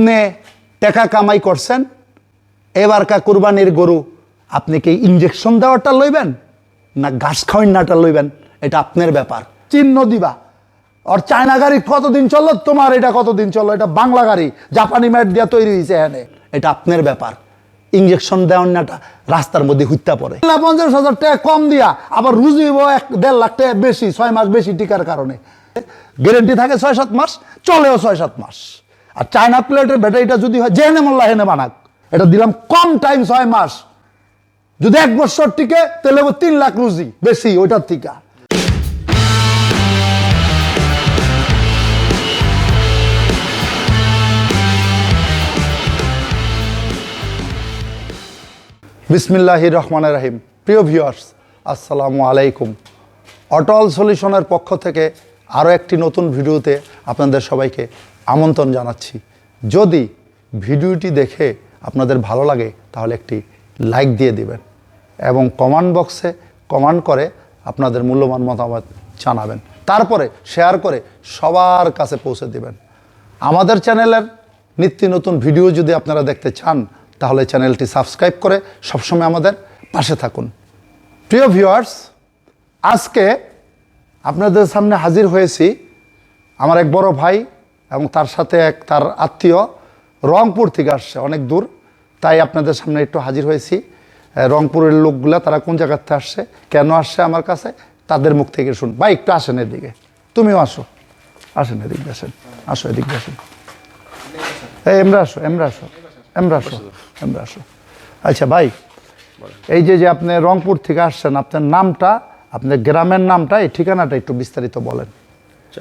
আপনি টাকা কামাই করছেন এবারকা কুরবানির গরু আপনি কি ইঞ্জেকশন দেওয়াটা লইবেন, না ঘাস খাওয়াইনাটা লইবেন? এটা আপনার ব্যাপার। চিহ্ন দিবা। আর চায়না গাড়ি কতদিন চলল? তোমার এটা কতদিন চলল? এটা বাংলা গাড়ি, জাপানি ম্যাট দিয়া তৈরি হয়েছে এখানে। এটা আপনার ব্যাপার। ইঞ্জেকশন দেওয়ার রাস্তার মধ্যে হুত্যা না, পঞ্চাশ হাজার টাকা কম দিয়া, আবার রুজি এক দেড় লাখ টাকা বেশি, ছয় মাস বেশি টিকার কারণে। গ্যারেন্টি থাকে ছয় সাত মাস, চলেও ছয় সাত মাস। আর চায়না প্লেটের ব্যাটারিটা যদি হয় জেনে মোল্লা হেনে বানাক। এটা দিলাম কম টাইম ছয় মাস। যদি এক বছর টিকে, তাহলে তিন লাখ রুজি, বেশি, ওইটার থেকে। বিসমিল্লাহ রহমান রাহিম। প্রিয় ভিউয়ার্স, আসসালামু আলাইকুম। অটল সলিউশনের পক্ষ থেকে আরও একটি নতুন ভিডিওতে আপনাদের সবাইকে আমন্ত্রণ জানাচ্ছি। যদি ভিডিওটি দেখে আপনাদের ভালো লাগে, তাহলে একটি লাইক দিয়ে দিবেন এবং কমান্ড বক্সে কমান্ড করে আপনাদের মূল্যবান মতামত জানাবেন। তারপরে শেয়ার করে সবার কাছে পৌঁছে দিবেন। আমাদের চ্যানেলের নিত্য নতুন ভিডিও যদি আপনারা দেখতে চান, তাহলে চ্যানেলটি সাবস্ক্রাইব করে সবসময় আমাদের পাশে থাকুন। প্রিয় ভিউয়ার্স, আজকে আপনাদের সামনে হাজির হয়েছি আমার এক বড় ভাই এবং তার সাথে এক তার আত্মীয় রংপুর থেকে আসছে, অনেক দূর। তাই আপনাদের সামনে একটু হাজির হয়েছি। রংপুরের লোকগুলা তারা কোন জায়গাতে আসছে, কেন আসছে আমার কাছে, তাদের মুখ থেকে শুন ভাই, একটু আসেন এদিকে। তুমিও আসো। আসেন এদিক আসেন। আসো এদিক আসেন। এই, এমরা আসো এমরা আসো এমরা আসো এমরা আসো। আচ্ছা ভাই, এই যে যে আপনি রংপুর থেকে আসছেন, আপনার নামটা, আপনার গ্রামের নামটা, এই ঠিকানাটা একটু বিস্তারিত বলেন।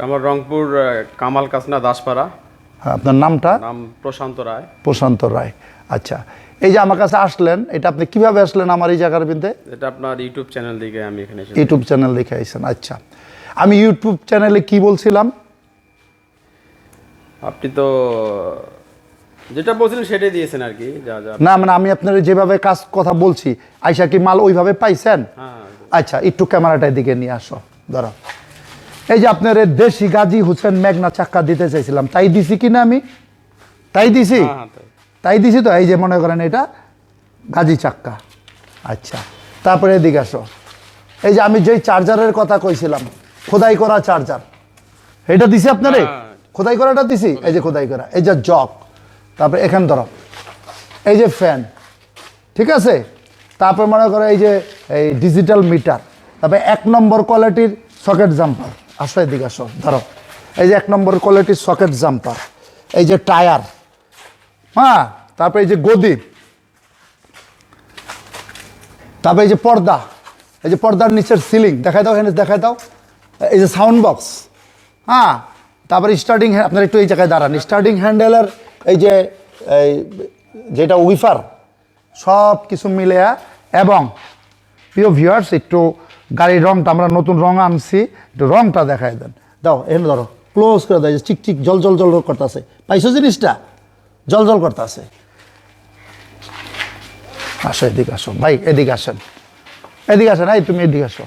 আমার রংপুর কামাল কাসনা দাসপাড়া। হ্যাঁ, আপনার নামটা? নাম প্রশান্ত রায়। প্রশান্ত রায়। আচ্ছা এই যে আমার কাছে আসলেন এটা আপনি কীভাবে আসলেন আমার এই জায়গার বিরুদ্ধে এটা আপনার ইউটিউব চ্যানেল দিকে আমি এখানে ইউটিউব চ্যানেল দেখে আইসেন আচ্ছা। আমি ইউটিউব চ্যানেলে কি বলছিলাম? আপনি তো যেটা বলছিলেন সেটাই দিয়েছেন আর কি যা যা না মানে আমি আপনার যেভাবে কাজ কথা বলছি আইসা কি মাল ওইভাবে পাইছেন? হ্যাঁ। আচ্ছা একটু ক্যামেরাটার দিকে নিয়ে আসো ধরো। এই যে আপনার এই দেশি গাজী হোসেন মেঘনা চাক্কা দিতে চাইছিলাম তাই দিছি কিনা আমি? তাই দিছি? হ্যাঁ, হ্যাঁ, তাই। তাই দিছি তো? এই যে মনে করেন এটা গাজী চাক্কা। আচ্ছা তারপরে এদিকে আসো। এই যে আমি যেই চার্জারের কথা কইছিলাম খোদাই করা চার্জার এটা দিছি আপনারে? হ্যাঁ। খোদাই করাটা দিছি? এই যে খোদাই করা এই যে জক তারপরে এখান ধরো। এই যে ফ্যান ঠিক আছে? তারপর মনে করো এই যে এই ডিজিটাল মিটার তারপরে এক নম্বর কোয়ালিটির সকেট জাম্পার। আসো এদিকে আসো, ধরো। এই যে এক নম্বর কোয়ালিটির সকেট জাম্পার এই যে টায়ার হ্যাঁ তারপরে এই যে গদি, তারপরে এই যে পর্দা, এই যে পর্দার নিচের সিলিং দেখাই দাও এখানে, দেখাই দাও। এই যে সাউন্ড বক্স হ্যাঁ তারপরে স্টার্টিং আপনার একটু এই জায়গায় দাঁড়ান। স্টার্টিং হ্যান্ডেলের এই যে, এই যেটা উইফার সব কিছু মিলে এবং প্রিয় ভিউয়ার্স একটু গাড়ির রংটা আমরা নতুন রং আনছি একটু রংটা দেখাই দেন। দাও এখানে ধরো। ক্লোজ করে দেয় চিক চিক জল জল জল করতেছে। পাইছো জিনিসটা? জল জল করতেছে। আসো এদিকে আসো। ভাই এদিকে আসেন। এদিকে আসেন এই তুমি এদিকে আসো।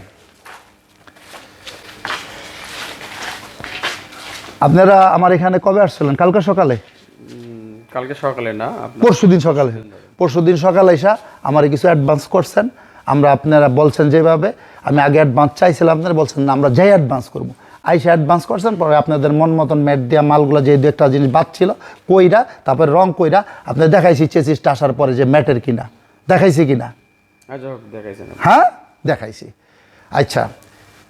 আপনারা আমার এখানে কবে আসছিলেন? কালকে সকালে? কালকে সকালে না পরশু দিন সকালে। পরশু দিন সকালে এসা আমার কিছু অ্যাডভান্স করছেন। আমরা আপনারা বলছেন যেভাবে আমি আগে অ্যাডভান্স চাইছিলাম আপনারা বলছেন না আমরা যাই অ্যাডভান্স করব। আইসা অ্যাডভান্স করছেন পরে আপনাদের মন মতন ম্যাট দেওয়া মালগুলো যে দু একটা জিনিস বাদ ছিল কইরা তারপরে রং কইরা আপনি দেখাইছি চেচিসটা আসার পরে যে ম্যাটের কিনা। দেখাইছি কিনা? আচ্ছা হ্যাঁ? দেখাইছি। আচ্ছা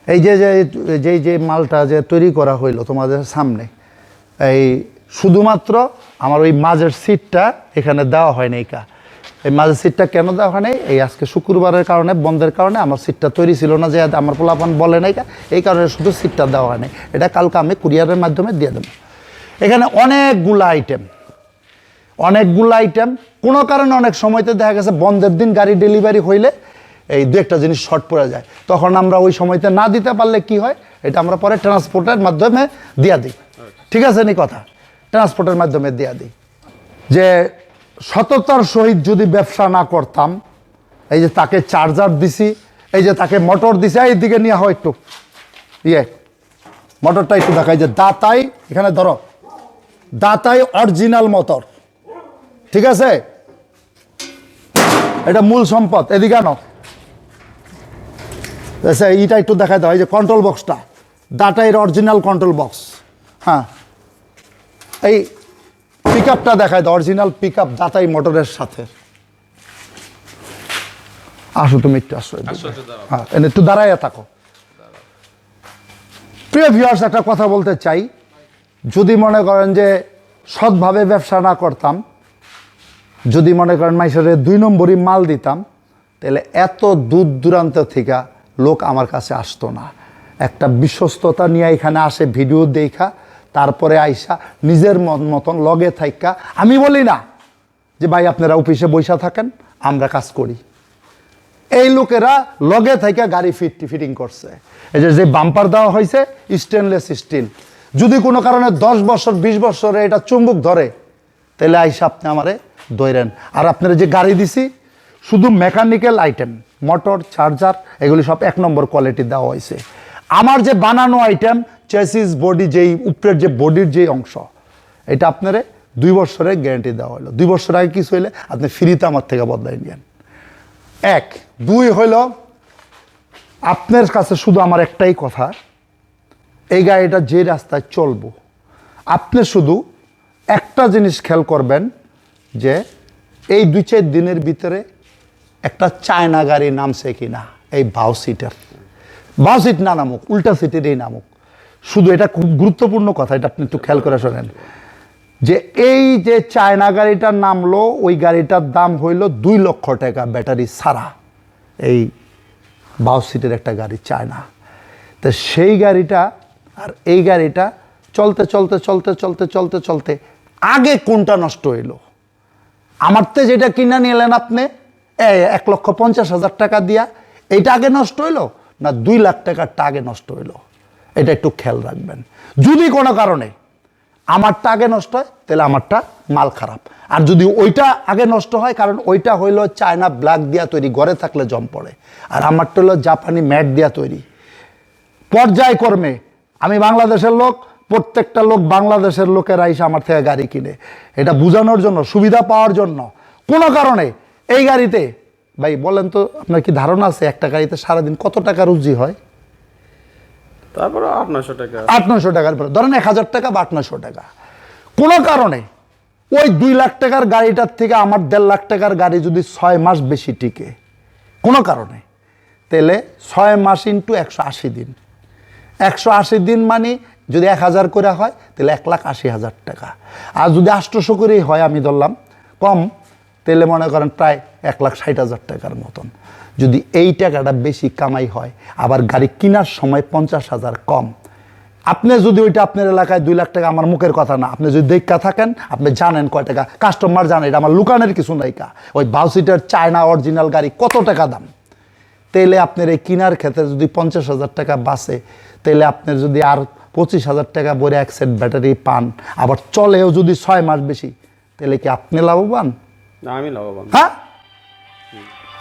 এই যে যে যেই যে মালটা যে তৈরি করা হইল তোমাদের সামনে এই শুধুমাত্র আমার ওই মাঝের সিটটা এখানে দেওয়া হয় নাই কা এই মাঝে সিটটা কেন দেওয়া হয় নাই? এই আজকে শুক্রবারের কারণে, বন্ধের কারণে আমার সিটটা তৈরি ছিল না যে আমার পোলাপান বলে নাই, এই কারণে শুধু সিটটা দেওয়া হয় নাই। এটা কালকে আমি কুরিয়ারের মাধ্যমে দিয়ে দেবো। এখানে অনেকগুলো আইটেম অনেকগুলো আইটেম কোনো কারণে অনেক সময়তে দেখা গেছে বন্ধের দিন গাড়ি ডেলিভারি হইলে এই দু একটা জিনিস শর্ট পড়ে যায়। তখন আমরা ওই সময়তে না দিতে পারলে কি হয়? এটা আমরা পরে ট্রান্সপোর্টের মাধ্যমে দিয়া দিই। ঠিক আছে, নি কথা? ট্রান্সপোর্টের মাধ্যমে দিয়া দিই। যে সততার সহিত যদি ব্যবসা না করতাম, এই যে তাকে চার্জার দিছি, এই যে তাকে মোটর দিছি, এই দিকে নিয়ে হয় একটু। ইয়ে মোটরটা একটু দেখাই যে দাতাই, এখানে ধরো, দাতাই অরিজিনাল মোটর ঠিক আছে? এটা মূল সম্পদ, এদিকে আনো। আচ্ছা এইটা একটু দেখাই দাও, এই যে কন্ট্রোল বক্সটা দাটাইয়ের অরিজিনাল কন্ট্রোল বক্স হ্যাঁ। এই পিক আপটা দেখায় অরিজিনাল পিক আপ দাতাই মোটরের সাথে। আসো তুমি একটু আসো। হ্যাঁ একটু দাঁড়াইয়া থাকো। প্রিয় ভিউয়ার্স একটা কথা বলতে চাই। যদি মনে করেন যে সৎভাবে ব্যবসা না করতাম যদি মনে করেন মাইসের দুই নম্বরই মাল দিতাম তাহলে এত দূর দূরান্ত থেকে লোক আমার কাছে আসতো না। একটা বিশ্বস্ততা নিয়ে এখানে আসে ভিডিও দেখা তারপরে আইসা নিজের মতন লগে থাইকা। আমি বলি না যে, ভাই, আপনারা অফিসে বৈশা থাকেন, আমরা কাজ করি। এই লোকেরা লগে থেকে গাড়ি ফিট ফিটিং করছে। এই যে যে বাম্পার দেওয়া হয়েছে স্টেনলেস স্টিল যদি কোনো কারণে দশ বছর, বিশ বছরে এটা চুম্বক ধরে তাহলে আইসা আপনি আমারে দৈরেন। আর আপনারা যে গাড়ি দিছি, শুধু মেকানিক্যাল আইটেম মোটর চার্জার এগুলি সব এক নম্বর কোয়ালিটি দেওয়া হয়েছে আমার যে বানানো আইটেম চেসিস বডি যেই উপরের যে বডির যে অংশ, এটা আপনারে দুই বছরের গ্যারান্টি দেওয়া হলো। দুই বছর আগে কিছু হইলে আপনি ফ্রিতে আমার থেকে বদলাই নিয়েন। এক। দুই হইল, আপনার কাছে শুধু আমার একটাই কথা, এই গাড়িটা যে রাস্তায় চলবো, আপনি শুধু একটা জিনিস খেয়াল করবেন যে এই দুই চার দিনের ভিতরে একটা চায়না গাড়ি নামছে কিনা, এই বাউ সিটের বাউ সিট না নামুক, উল্টা সিটেরই নামুক। শুধু এটা খুব গুরুত্বপূর্ণ কথা, এটা আপনি একটু খেয়াল করে শোনেন। যে এই যে চায়না গাড়িটা নামলো, ওই গাড়িটার দাম হইল দুই লক্ষ টাকা ব্যাটারি ছাড়া। এই বাউ সিটের একটা গাড়ি চায়না। তো সেই গাড়িটা আর এই গাড়িটা চলতে চলতে চলতে চলতে চলতে চলতে আগে কোনটা নষ্ট হইল? আমার তো যেটা কিনা নিলেন আপনি, এই এক লক্ষ পঞ্চাশ হাজার টাকা দিয়া, এইটা আগে নষ্ট হইল? না দুই লাখ টাকারটা আগে নষ্ট হইল। এটা একটু খেয়াল রাখবেন। যদি কোনো কারণে আমারটা আগে নষ্ট হয়, তাহলে আমারটা মাল খারাপ। আর যদি ওইটা আগে নষ্ট হয়, কারণ ওইটা হইল চায়না ব্ল্যাক দিয়া তৈরি, ঘরে থাকলে জম পড়ে। আর আমারটা হলো জাপানি ম্যাট দিয়া তৈরি। পর্যায়ক্রমে আমি বাংলাদেশের লোক, প্রত্যেকটা লোক বাংলাদেশের লোকেরা এসে আমার থেকে গাড়ি কিনে। এটা বোঝানোর জন্য, সুবিধা পাওয়ার জন্য। কোনো কারণে এই গাড়িতে ভাই বলেন তো আপনার কি ধারণা আছে একটা গাড়িতে সারাদিন কত টাকা রুজি হয়? তারপরে আট নশো টাকা। আট নশো টাকার পরে ধরেন এক হাজার টাকা বা আট নশো টাকা। কোনো কারণে ওই দুই লাখ টাকার গাড়িটার থেকে আমার দেড় লাখ টাকার গাড়ি যদি ছয় মাস বেশি টিকে কোনো কারণে তাহলে ছয় মাস ইন্টু একশো আশি দিন। একশো আশি দিন মানে যদি এক হাজার করে হয় তাহলে এক লাখ আশি হাজার টাকা। আর যদি আষ্টশো করেই হয় আমি ধরলাম কম তাহলে মনে করেন প্রায় এক লাখ ষাট হাজার টাকার মতন। যদি এই টাকাটা বেশি কামাই হয়, আবার গাড়ি কেনার সময় পঞ্চাশ হাজার কম। আপনি যদি ওইটা আপনার এলাকায় দুই লাখ টাকা আমার মুখের কথা না, আপনি যদি দেখা থাকেন, আপনি জানেন কয় টাকা। কাস্টমার জানে, এটা আমার লুকানের কিছু নাই কা ওই বাউসিটার চায়না অরিজিনাল গাড়ি কত টাকা দাম? তাইলে আপনার এই কেনার ক্ষেত্রে যদি পঞ্চাশ হাজার টাকা বাঁচে তাইলে আপনার যদি আর পঁচিশ হাজার টাকা বলে এক সেট ব্যাটারি পান, আবার চলেও যদি ছয় মাস বেশি, তাহলে কি আপনি লাভবান? না আমি লাভবান। হ্যাঁ?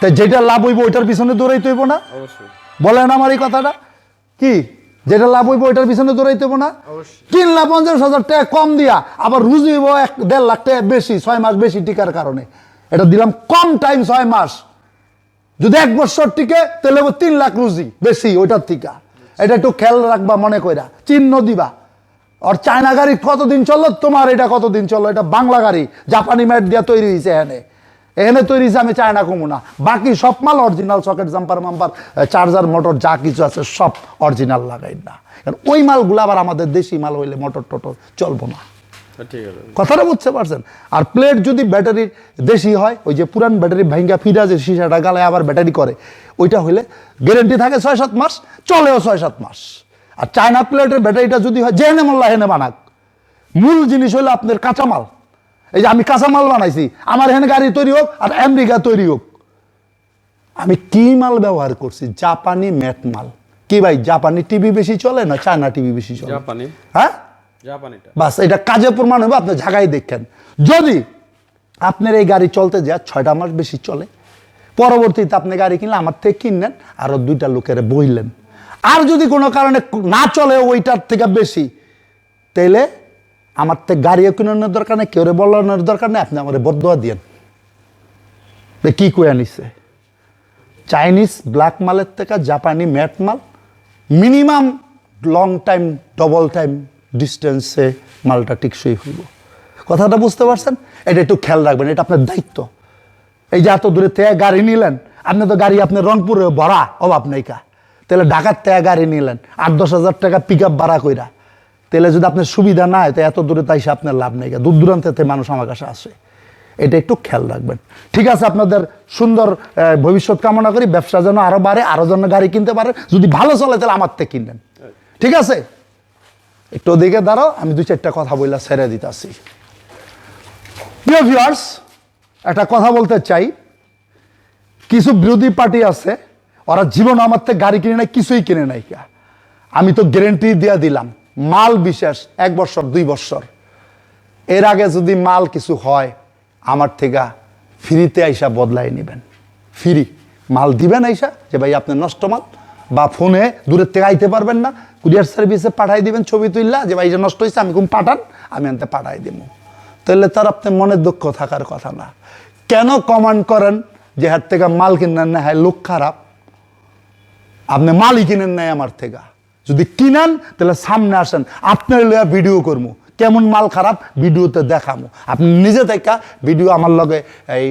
তা যেটা লাভ হইব ওইটার পিছনে দৌড়াইতে হইব না? অবশ্যই। বলেন আমার এই কথাটা। কি? যেটা লাভ হইব ওইটার পিছনে দৌড়াইতে হইব না? অবশ্যই। কিনলা পঞ্চাশ হাজার টাকা কম দিয়া আবার রুজি হইব এক দেড় লাখ টাকা বেশি ছয় মাস বেশি টিকার কারণে। এটা দিলাম কম টাইম ছয় মাস। যদি এক বছর টিকে তাহলে তিন লাখ রুজি বেশি ওইটার টিকা। এটা একটু খেয়াল রাখবা মনে কইরা। চিহ্ন দিবা। আর চায়না গাড়ি কতদিন চলল? তোমার এটা কতদিন চলল? এটা বাংলা গাড়ি জাপানি ম্যাট দিয়ে তৈরি হয়েছে এখানে। এখানে তৈরি হয়েছে আমি চায়না কমু না। বাকি সব মাল অরিজিনাল সকেট জাম্পার মাম্পার চার্জার মোটর যা কিছু আছে সব অরিজিনাল লাগাই না। কারণ ওই মালগুলো আবার আমাদের দেশি মাল হইলে মোটর টোটর চলবো না। আছে। কথাটা বুঝতে পারছেন? আর প্লেট যদি ব্যাটারির দেশি হয় ওই যে পুরান ব্যাটারি ভাঙ্গা ফিরা যে সিসাটা গালায় আবার ব্যাটারি করে ওইটা হইলে গ্যারেন্টি থাকে ছয় সাত মাস চলেও ছয় সাত মাস। আর চায়না প্লেটের ব্যাটারিটা যদি হয় জেনে মোল্লা হেনে বানাক। মূল জিনিস হলো আপনার কাঁচামাল। এই যে আমি কাঁচামাল বানাইছি আমার এখানে গাড়ি তৈরি হোক আর আমেরিকা তৈরি হোক। আমি কি মাল ব্যবহার করছি? জাপানি ম্যাট মাল। কি ভাই জাপানি টিভি বেশি চলে না চায়না টিভি বেশি চলে? জাপানি। হ্যাঁ? জাপানিটা। বাস এটা কাজে প্রমাণ হবে আপনি ঝাঁকাই দেখেন। যদি আপনার এই গাড়ি চলতে যায় ছয়টা মাস বেশি চলে পরবর্তীতে আপনি গাড়ি কিনলে আমার থেকে কিনলেন আরও দুইটা লোকের বইলেন। আর যদি কোনো কারণে না চলে ওইটার থেকে বেশি, তাইলে আমার তো গাড়িও কিনানোর দরকার নেই, কেউ বলানোর দরকার নেই, আপনি আমার বদয়া দিয়েন। কি কয়ে নিছে চাইনিজ ব্ল্যাক মালের থেকে জাপানি ম্যাট মাল, minimum long time, double time ডিস্টেন্সে মালটা টিকসই হইব। কথাটা বুঝতে পারছেন? এটা একটু খেয়াল রাখবেন, এটা আপনার দায়িত্ব। এই যে এত দূরে তে গাড়ি নিলেন, আপনি তো গাড়ি আপনার রংপুরে ভরা, অভাব নাই কা। তাহলে ঢাকার তে গাড়ি নিলেন, আট দশ হাজার টাকা পিক আপ ভাড়া কইরা। তাহলে যদি আপনার সুবিধা না হয়, তো এত দূরে তাই আপনার লাভ নেই। দূর দূরান্তে মানুষ আমার কাছে আসে এটা একটু খেয়াল রাখবেন। ঠিক আছে, আপনাদের সুন্দর ভবিষ্যৎ কামনা করি, ব্যবসা যেন আরও বাড়ে, আরও যেন গাড়ি কিনতে পারে। যদি ভালো চলে, তাহলে আমার থেকে কিনবেন ঠিক আছে? একটু ওদিকে দাঁড়াও, আমি দু চারটা কথা বললা ছেড়ে দিতেছি। প্রিয় ভিউয়ার্স একটা কথা বলতে চাই। কিছু বিরোধী পার্টি আছে ওরা জীবন আমার থেকে গাড়ি কিনে নাই কিছুই কিনে নাই আমি তো গ্যারেন্টি দিয়ে দিলাম, মাল বিশেষ, এক বছর, দুই বছর। এর আগে যদি মাল কিছু হয়, আমার থেকে ফ্রিতে আইসা বদলাই নেবেন। ফ্রি মাল দিবেন আইসা যে, ভাই আপনার নষ্ট মাল। বা ফোনে দূরের থেকে আইতে পারবেন না। কুরিয়ার সার্ভিসে পাঠাই দিবেন ছবি তুললা যে, ভাই এটা নষ্ট হয়েছে আমি কোন পাঠান? আমি আনতে পাঠাই দিব তাহলে তার আপনার মনে দুঃখ থাকার কথা না। কেন কমান্ড করেন যে হাত থেকে মাল কিনেন না হ্যাঁ লোক খারাপ? আপনি মালই কিনেন নাই আমার থেকে। যদি কিনেন, তাহলে সামনে আসেন। আপনার লইয়া ভিডিও করব কেমন মাল খারাপ, ভিডিওতে দেখামো। আপনি নিজে থেকে ভিডিও আমার লগে এই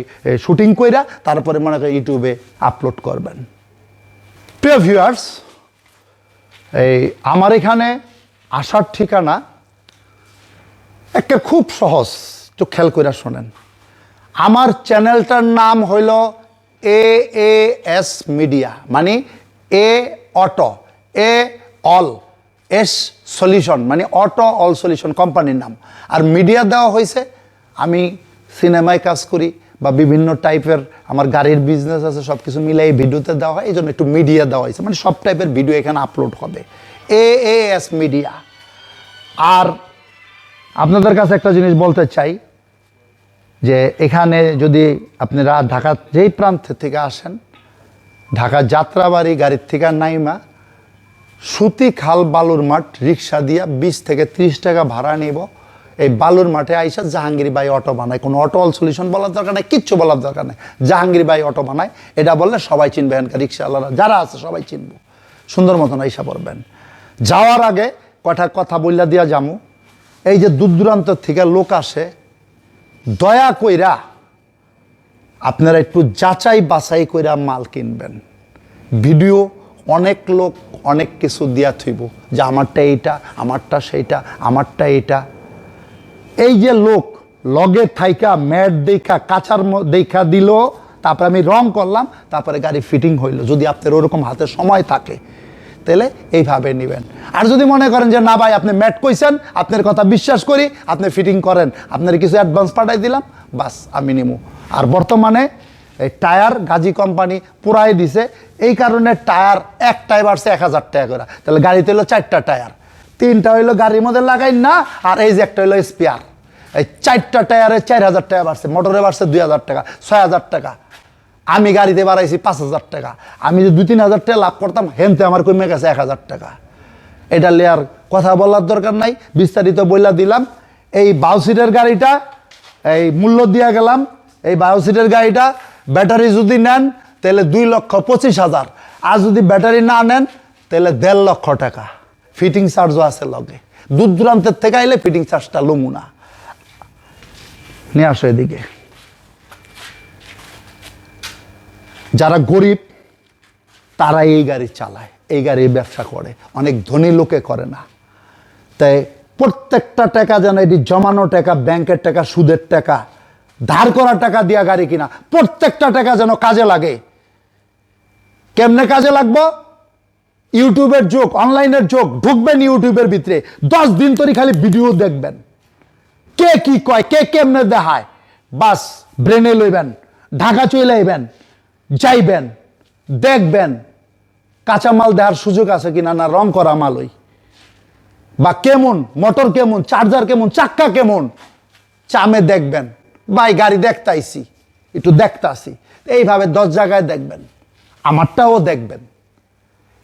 শুটিং কইরা তারপরে মনে করেন ইউটিউবে আপলোড করবেন। প্রিয় ভিউয়ার্স এই আমার এখানে আসার ঠিকানা একটা খুব সহজ তো খেয়াল করে শোনেন। আমার চ্যানেলটার নাম হইল এ এস মিডিয়া মানে A auto, A all, S solution মানে অটো অল সলিউশন কোম্পানির নাম। আর মিডিয়া দেওয়া হয়েছে, আমি সিনেমায় কাজ করি বা বিভিন্ন টাইপের আমার গাড়ির বিজনেস আছে সব কিছু মিলে এই ভিডিওতে দেওয়া হয় এই জন্য একটু মিডিয়া দেওয়া হয়েছে মানে সব টাইপের ভিডিও এখানে আপলোড হবে। এ এ, এস মিডিয়া। আর আপনাদের কাছে একটা জিনিস বলতে চাই, যে এখানে যদি আপনারা ঢাকা যেই প্রান্ত থেকে আসেন ঢাকা যাত্রাবাড়ি গাড়ির থেকে নাইমা, সুতি খাল বালুর মাঠ, রিক্সা দিয়া বিশ থেকে ত্রিশ টাকা ভাড়া নিব। এই বালুর মাঠে আইসা জাহাঙ্গীর বাই অটো বানায়। কোনো অটো অল সলিউশন বলার দরকার নেই, কিচ্ছু বলার দরকার নেই। জাহাঙ্গীর বাই অটো বানায়। এটা বললে সবাই চিনবে এখানকার রিক্সাওয়ালারা। যারা আছে সবাই চিনবো। সুন্দর মতন আইসা পড়বেন। যাওয়ার আগে কটা কথা বললা দিয়া যামু। এই যে দূর দূরান্ত থেকে লোক আসে, দয়া কইরা আপনারা একটু যাচাই বাছাই কইরা মাল কিনবেন। ভিডিও অনেক লোক অনেক কিছু দিয়া থইব যে আমারটা এইটা, আমারটা সেইটা, আমারটা এইটা। এই যে লোক লগে থাইকা, ম্যাট দেখা কাঁচার দেখা দিল, তারপরে আমি রং করলাম, তারপরে গাড়ি ফিটিং হইল। যদি আপনার ওরকম হাতে সময় থাকে তাহলে এইভাবে নেবেন। আর যদি মনে করেন যে, না ভাই, আপনি ম্যাট কইছেন, আপনার কথা বিশ্বাস করি, আপনি ফিটিং করেন, আপনার কিছু অ্যাডভান্স পাঠাই দিলাম, বাস, আমি নিমু। আর বর্তমানে এই টায়ার গাজী কোম্পানি পুরাই দিছে, এই কারণে টায়ার একটাই বাড়ছে এক হাজার টাকা করে। তাহলে গাড়িতে হলো চারটা টায়ার। তিনটা হইল গাড়ির মধ্যে লাগাই না, আর এই যে একটা হইল স্পেয়ার এই চারটা টায়ারে চার হাজার টাকা বাড়ছে, মোটরে বাড়ছে দুই হাজার টাকা, ছয় হাজার টাকা। আমি গাড়িতে বাড়াইছি পাঁচ হাজার টাকা। আমি যে দুই, তিন হাজার টাকা লাভ করতাম, হেনতে আমার কমে গেছে এক হাজার টাকা। এটা লেয়ার কথা বলার দরকার নাই। বিস্তারিত বইলা দিলাম। এই বাউ সিটের গাড়িটা, এই মূল্য দিয়া গেলাম। এই বাউ সিটের গাড়িটা ব্যাটারি যদি নেন, তাহলে দুই লক্ষ পঁচিশ হাজার। আর যদি ব্যাটারি না নেন, তাহলে দেড় লক্ষ টাকা। ফিটিং চার্জও আছে লগে। দূর দূরান্তের থেকে আইলে ফিটিং চার্জটা লমু না। নিয়ে আসো এদিকে। যারা গরিব, তারা এই গাড়ি চালায়, এই গাড়ি ব্যবসা করে। অনেক ধনী লোকে করে না। তাই প্রত্যেকটা টাকা যেন এটি জমানো টাকা, ব্যাংকের টাকা, সুদের টাকা, ধার করা টাকা দিয়া গাড়ি কিনা, প্রত্যেকটা টাকা যেন কাজে লাগে। কেমনে কাজে লাগবো? ইউটিউবের যোগ, অনলাইনের যোগ, ঢুকবেন ইউটিউবের ভিতরে। দশ দিন ধরে খালি ভিডিও দেখবেন। কে কি কয়, কে কেমনে দেখায়? বাস, ব্রেনে লইবেন, ঢাকা চলে আইবেন। যাইবেন, দেখবেন কাঁচামাল দেওয়ার সুযোগ আছে কিনা না রং করা মালই। বা কেমন মোটর কেমন চার্জার কেমন, চাক্কা কেমন, চামে দেখবেন। ভাই, গাড়ি দেখতে আইছি একটু দেখতে আসি এইভাবে দশ জায়গায় দেখবেন, আমারটাও দেখবেন।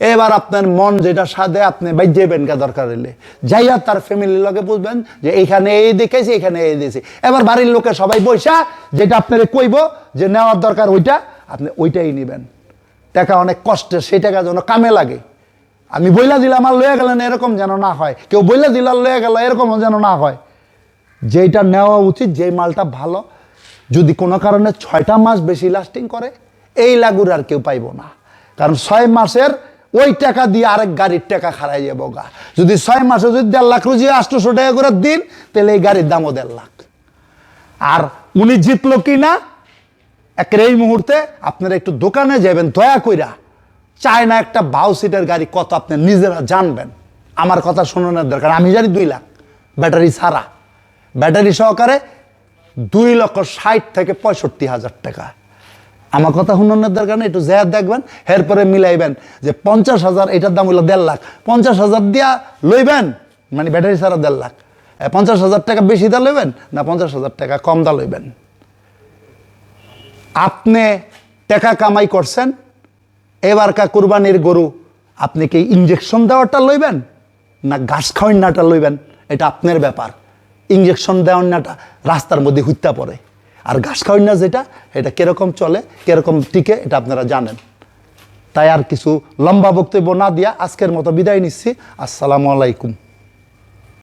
এবার আপনার মন যেটা সাদে আপনি বাই যাবেন কা দরকার হইলে। যাইয়া তার ফ্যামিলির লগে বুঝবেন যে এইখানে এই দেখেছি এখানে এই দিয়েছি এবার বাড়ির লোকে সবাই বৈশা যেটা আপনার কইব যে নেওয়ার দরকার ওইটা ওইটাই নেবেন। টাকা অনেক কষ্টের সেই টাকা যেন কামে লাগে। আমি বইলা দিলাম আর লয়ে গেলেন, এরকম যেন না হয়। কেউ বইলা দিল আর লয়ে গেল এরকম যেন না হয়। যেটা নেওয়া উচিত, যেই মালটা ভালো, যদি কোনো কারণে ছয়টা মাস বেশি লাস্টিং করে, এই লাগুর আর কেউ পাইব না। কারণ ছয় মাসের ওই টাকা দিয়ে আরেক গাড়ির টাকা খারাই যাব গা। যদি ছয় মাসে যদি দেড় লাখ রুজি আটশোশো টাকা করে দিন, তাহলে এই গাড়ির দামও দেড় লাখ। আর উনি জিতলো কি না একের এই মুহূর্তে আপনারা একটু দোকানে যাবেন, দয়া কইরা। চায় না একটা বাউ সিটের গাড়ি কত আপনি নিজেরা জানবেন। আমার কথা শোনানোর দরকার, আমি জানি দুই লাখ। ব্যাটারি ছাড়া। ব্যাটারি সহকারে দুই লক্ষ ষাট থেকে পঁয়ষট্টি হাজার টাকা। আমার কথা শুনানোর দরকার নেই, একটু জেয়ার দেখবেন, এরপরে মিলাইবেন যে পঞ্চাশ হাজার, এটার দাম হলো দেড় লাখ। পঞ্চাশ হাজার দিয়া লইবেন মানে ব্যাটারি ছাড়া দেড় লাখ। পঞ্চাশ হাজার টাকা বেশি দা লইবেন, না পঞ্চাশ হাজার টাকা কম দা লইবেন? আপনি টাকা কামাই করছেন, এবারকা কুরবানির গরু আপনি কি ইঞ্জেকশন দেওয়াটা লইবেন না ঘাস খাওয়ান্নাটা লইবেন? এটা আপনার ব্যাপার। ইঞ্জেকশন দেওয়ান্নাটা রাস্তার মধ্যে হুত্যা পড়ে। আর ঘাস খাওয়ান্না যেটা, এটা কীরকম চলে, কীরকম টিকে, এটা আপনারা জানেন। তাই আর কিছু লম্বা বক্তব্য না দিয়া আজকের মতো বিদায় নিচ্ছি। আসসালামু আলাইকুম।